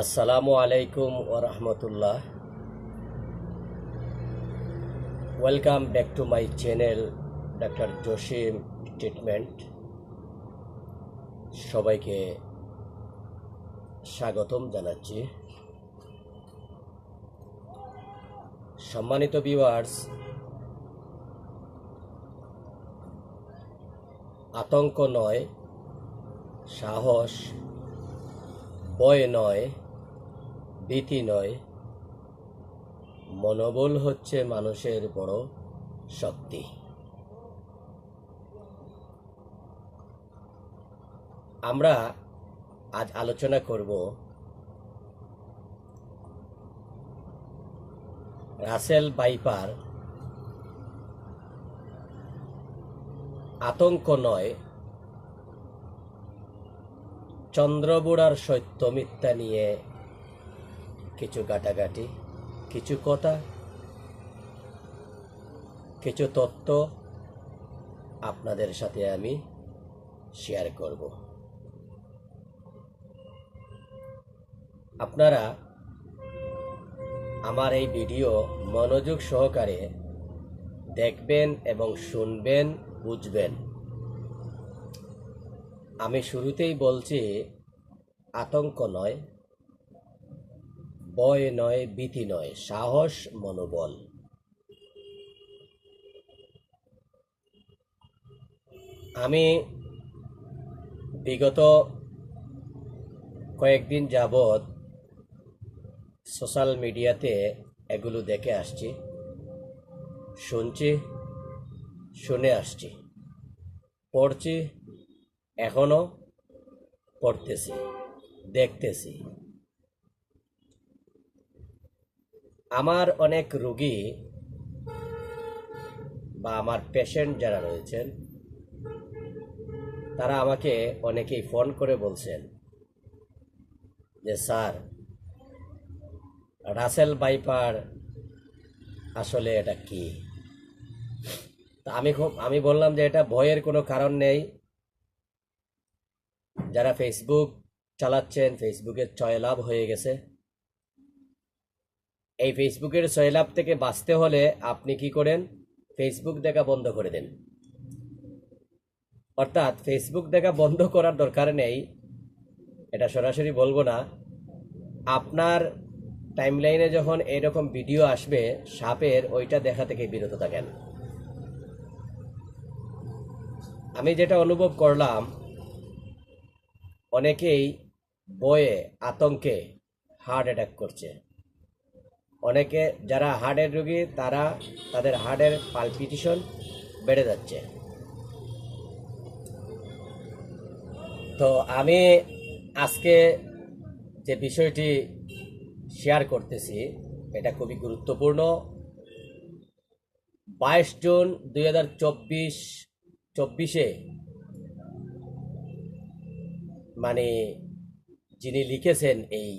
আসসালামু আলাইকুম ও রহমতুল্লাহ। Welcome back to my channel doctor Jasim treatment সবাইকে স্বাগতম জানাচ্ছি। সম্মানিত ভিউয়ার্স আতঙ্ক নয়, সাহস, ভয় নয় ভীতি নয়, মনোবল হচ্ছে মানুষের বড় শক্তি। আমরা আজ আলোচনা করব রাসেল বাইপার আতঙ্ক নয়, চন্দ্রবুড়ার সত্য মিথ্যা নিয়ে কিছু গাটাগাটি কিছু কথা, কিছু তত্ত্ব আপনাদের সাথে আমি শেয়ার করব। আপনারা আমার এই ভিডিও মনোযোগ সহকারে দেখবেন এবং শুনবেন, বুঝবেন। আমি শুরুতেই বলছি, আতঙ্ক নয় ভয় নয় ভীতি নয়, সাহস, মনোবল। আমি বিগত কয়েকদিন যাবৎ সোশ্যাল মিডিয়াতে এগুলো দেখে আসছি, শুনছি, শুনে আসছি, পড়ছি, এখনও পড়তেছি, দেখতেছি। আমার অনেক রোগী বা আমার পেশেন্ট যারা রয়েছেন, তারা আমাকে অনেকেই ফোন করে বলছেন যে, স্যার রাসেল বাইপার আসলে এটা কি? তা আমি খুব, আমি বললাম যে, এটা ভয়ের কোনো কারণ নেই। যারা ফেসবুক চালাচ্ছেন ফেসবুকের লাভ হয়ে গেছে। এই ফেসবুকের ছয় লাভ থেকে বাঁচতে হলে আপনি কি করেন? ফেসবুক দেখা বন্ধ করে দেন। অর্থাৎ ফেসবুক দেখা বন্ধ করার দরকার নেই, এটা সরাসরি বলব না। আপনার টাইমলাইনে যখন এরকম ভিডিও আসবে, সাপের ওইটা দেখা থেকে বিরত থাকেন। আমি যেটা অনুভব করলাম, অনেকেই বয়ে আতঙ্কে হার্ট অ্যাটাক করছে। অনেকে যারা হার্টের রোগী, তারা তাদের হার্টের পালপিটিশন বেড়ে যাচ্ছে। তো আমি আজকে যে বিষয়টি শেয়ার করতেছি, এটা খুবই গুরুত্বপূর্ণ। বাইশ জুন দুই হাজার চব্বিশ, চব্বিশে মানে যিনি লিখেছেন এই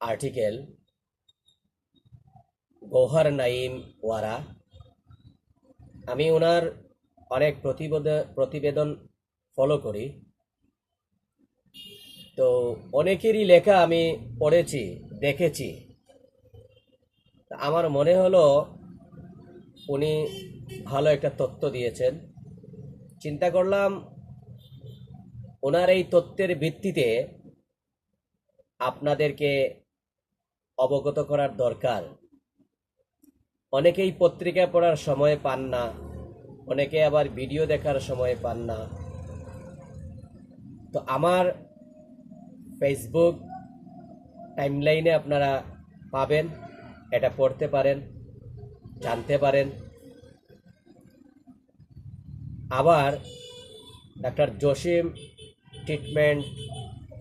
আর্টিকেল গৌহার নাইম ওয়ারা। আমি ওনার অনেক প্রতিবেদন প্রতিবেদন ফলো করি। তো অনেকেরই লেখা আমি পড়েছি, দেখেছি। আমার মনে হলো উনি ভালো একটা তত্ত্ব দিয়েছেন। চিন্তা করলাম ওনার এই তথ্যের ভিত্তিতে আপনাদেরকে অবগত করার দরকার। অনেকেই পত্রিকা পড়ার সময় পান না, অনেকে আবার ভিডিও দেখার সময় পান না। তো আমার ফেসবুক টাইমলাইনে আপনারা পাবেন, এটা পড়তে পারেন, জানতে পারেন। আবার ডাক্তার জসিম ট্রিটমেন্ট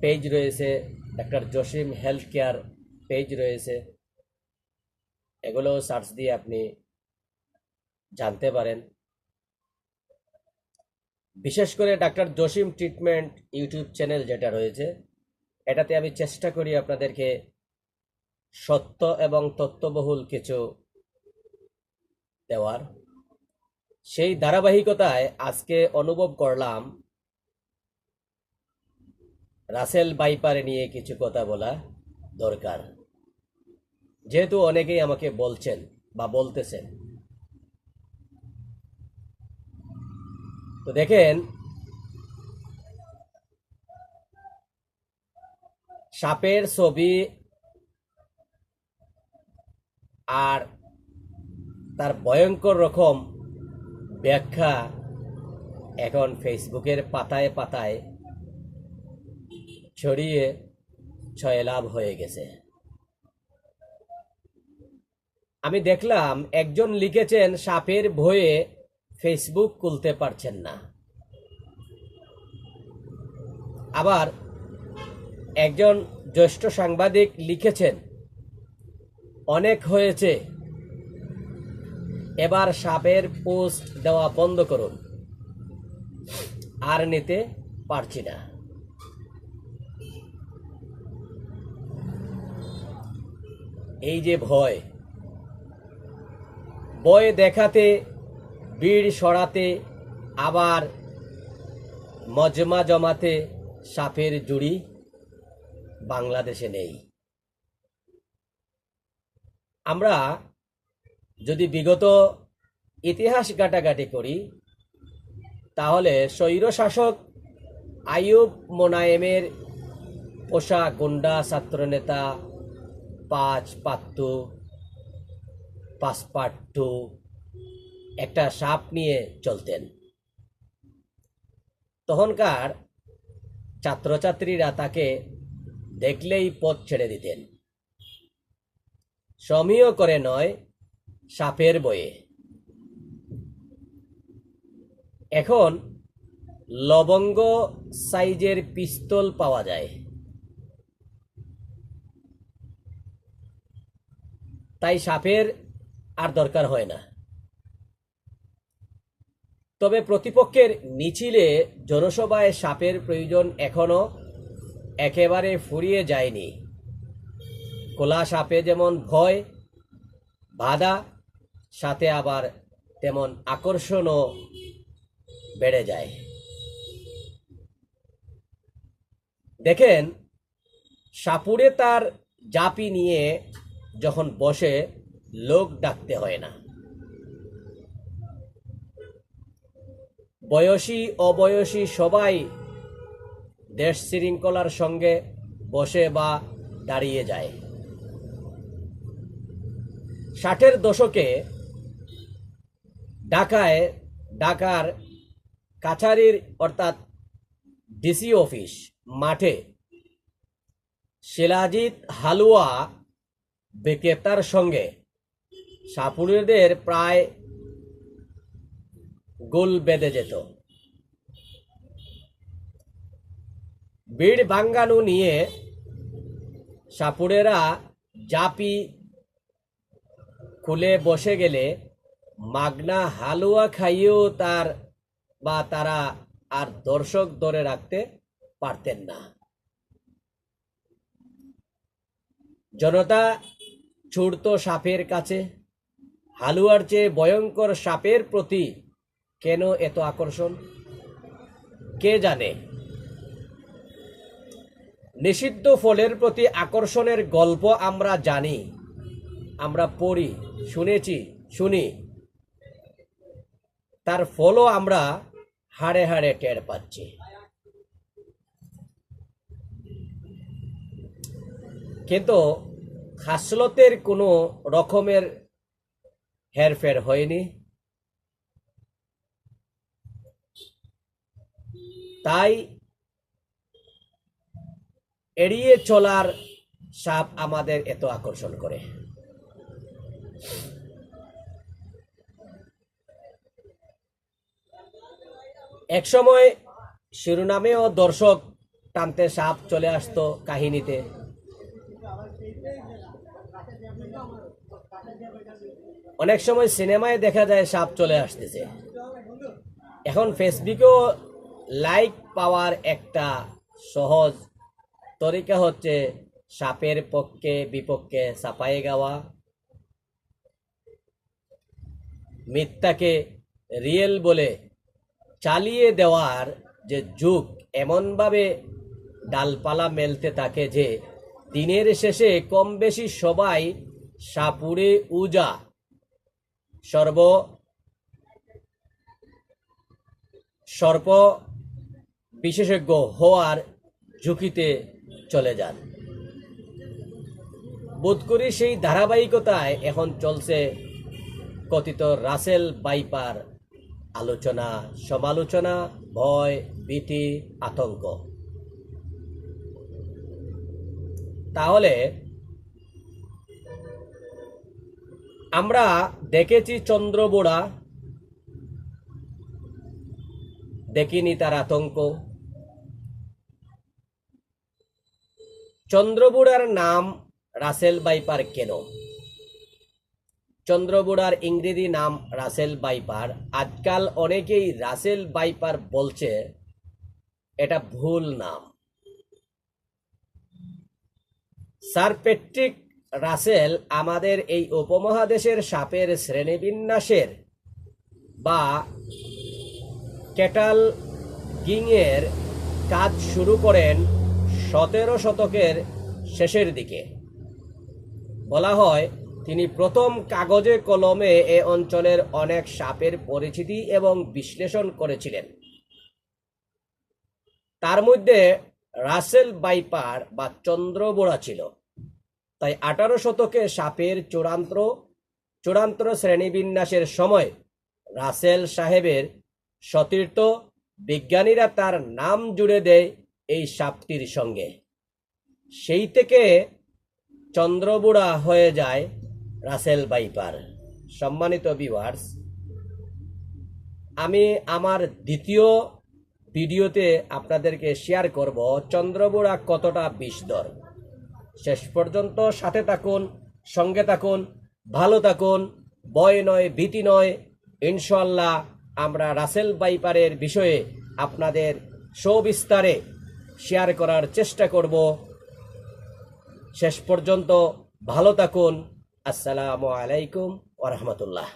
পেজ রয়েছে, doctor Jasim health care page রয়েছে। এগুলো সার্চ দিয়ে আপনি জানতে পারেন। বিশেষ করে doctor Jasim treatment YouTube channel যেটা রয়েছে, এটাতে আমি চেষ্টা করি আপনাদেরকে সত্য এবং তত্ত্ববহুল কিছু দেওয়ার। সেই ধারাবাহিকতায় আজকে অনুভব করলাম রাসেল বাইপারে নিয়ে কিছু কথা বলা দরকার। যেহেতু অনেকেই আমাকে বলছেন বা বলতেছেন। তো দেখেন, সাপের ছবি আর তার ভয়ঙ্কর রকম ব্যাখ্যা এখন ফেসবুকের পাতায় পাতায় ছড়িয়ে ছয়লাভ হয়ে গেছে। আমি দেখলাম একজন লিখেছেন, সাপের ভয়ে ফেসবুক খুলতে পারছেন না। আবার একজন জ্যেষ্ঠ সাংবাদিক লিখেছেন, অনেক হয়েছে। এবার সাপের পোস্ট দেওয়া বন্ধ করুন। আর নিতে পারছি না। এই যে ভয় ভয় দেখাতে, ভিড় সরাতে, আবার মজমা জমাতে সাপের জুড়ি বাংলাদেশে নেই। আমরা যদি বিগত ইতিহাস ঘাটাঘাটি করি, তাহলে স্বৈরশাসক আইয়ুব মোনায়েমের পোষা গুন্ডা ছাত্রনেতা পাঁচ পাত্তু পাসপাট্টু একটা সাপ নিয়ে চলতেন। তখনকার ছাত্রছাত্রীরা তাকে দেখলেই পথ ছেড়ে দিতেন। সমীয় করে নয়, সাপের বয়ে এখন লবঙ্গ সাইজের পিস্তল পাওয়া যায়। তাই সাপের আর দরকার হয় না। তবে প্রতিপক্ষের মিছিলে জনসভায় সাপের প্রয়োজন এখনও একেবারে ফুরিয়ে যায়নি। কোলা সাপে যেমন ভয়, বাধা, সাথে আবার তেমন আকর্ষণও বেড়ে যায়। দেখেন সাপুড়ে তার জাপি নিয়ে যখন বসে লোক ডাকতে হয় না। বয়সী, অবয়সী সবাই দেশ শৃঙ্খলার সঙ্গে বসে বা দাঁড়িয়ে যায়। ষাটের দশকে ঢাকায় ঢাকার কাছারির অর্থাৎ ডিসি অফিস মাঠে শিলাজিৎ হালুয়া বিক্রেতার সঙ্গে সাপুরেদের প্রায় গোল বেঁধে যেত। বিড় বাঙ্গানু নিয়ে সাপুরেরা জাপি খুলে বসে গেলে মাগনা হালুয়া খাইয়েও তার বা তারা আর দর্শক ধরে রাখতে পারতেন না। জনতা ছুটত সাপের কাছে হালুয়ার চেয়ে ভয়ঙ্কর সাপের প্রতি কেন এত আকর্ষণ? কে জানে? নিষিদ্ধ ফলের প্রতি আকর্ষণের গল্প আমরা জানি, আমরা পড়ি, শুনেছি, শুনি। তার ফলও আমরা হাড়ে হাড়ে টের পাচ্ছি। কিন্তু খাসলতের কোনো রকমের হেরফের হয়নি। তাই এড়িয়ে চলার সাপ আমাদের এত আকর্ষণ করে। একসময় শিরোনামেও দর্শক টানতে সাপ চলে আসতো কাহিনীতে। অনেক সময় সিনেমায় দেখা যায় সাপ চলে আসতেছে। এখন ফেসবুকেও লাইক পাওয়ার একটা সহজ তরিকা হচ্ছে সাপের পক্ষে বিপক্ষে সাপায়ে গাওয়া। মিথ্যাকে রিয়েল বলে চালিয়ে দেওয়ার যে যুগ, এমনভাবে ডালপালা মেলতে থাকে যে দিনের শেষে কম বেশি সবাই সাপুরে উজা সর্ব, সর্প বিশেষজ্ঞ হওয়ার ঝুঁকিতে চলে যান। বোধ করি সেই ধারাবাহিকতায় এখন চলছে কথিত রাসেল বাইপার আলোচনা, সমালোচনা, ভয়, ভীতি, আতঙ্ক। তাহলে আমরা দেখেছি চন্দ্রবোড়া। দেখিনি তার আতঙ্ক। চন্দ্রবুড়ার নাম রাসেল বাইপার কেন? চন্দ্রবুড়ার ইংরেজি নাম রাসেল বাইপার। আজকাল অনেকেই রাসেল বাইপার বলছে, এটা ভুল নাম। স্যার পেট্রিক রাসেল আমাদের এই উপমহাদেশের সাপের শ্রেণীবিন্যাসের বা ক্যাটাল গিংয়ের কাজ শুরু করেন সতেরো শতকের শেষের দিকে। বলা হয়, তিনি প্রথম কাগজে কলমে এ অঞ্চলের অনেক সাপের পরিচিতি এবং বিশ্লেষণ করেছিলেন। তার মধ্যে রাসেল বাইপার বা চন্দ্রবোড়া ছিল। তাই আঠারো শতকে সাপের চূড়ান্ত চূড়ান্ত শ্রেণীবিন্যাসের সময় রাসেল সাহেবের সতীর্থ বিজ্ঞানীরা তার নাম জুড়ে দেয় এই সাপটির সঙ্গে। সেই থেকে চন্দ্রবুড়া হয়ে যায় রাসেল বাইপার। সম্মানিত ভিউয়ার্স, আমি আমার দ্বিতীয় ভিডিওতে আপনাদেরকে শেয়ার করব চন্দ্রবুড়া কতটা বিষদর শেষ পর্যন্ত সাথে থাকুন, সঙ্গে থাকুন, ভালো থাকুন, ভয় নয়, ভীতি নয়। ইনশাল্লাহ আমরা রাসেল বাইপারের বিষয়ে আপনাদের সবিস্তারে শেয়ার করার চেষ্টা করব। শেষ পর্যন্ত ভালো থাকুন। আসসালামু আলাইকুম ওরহমতুল্লাহ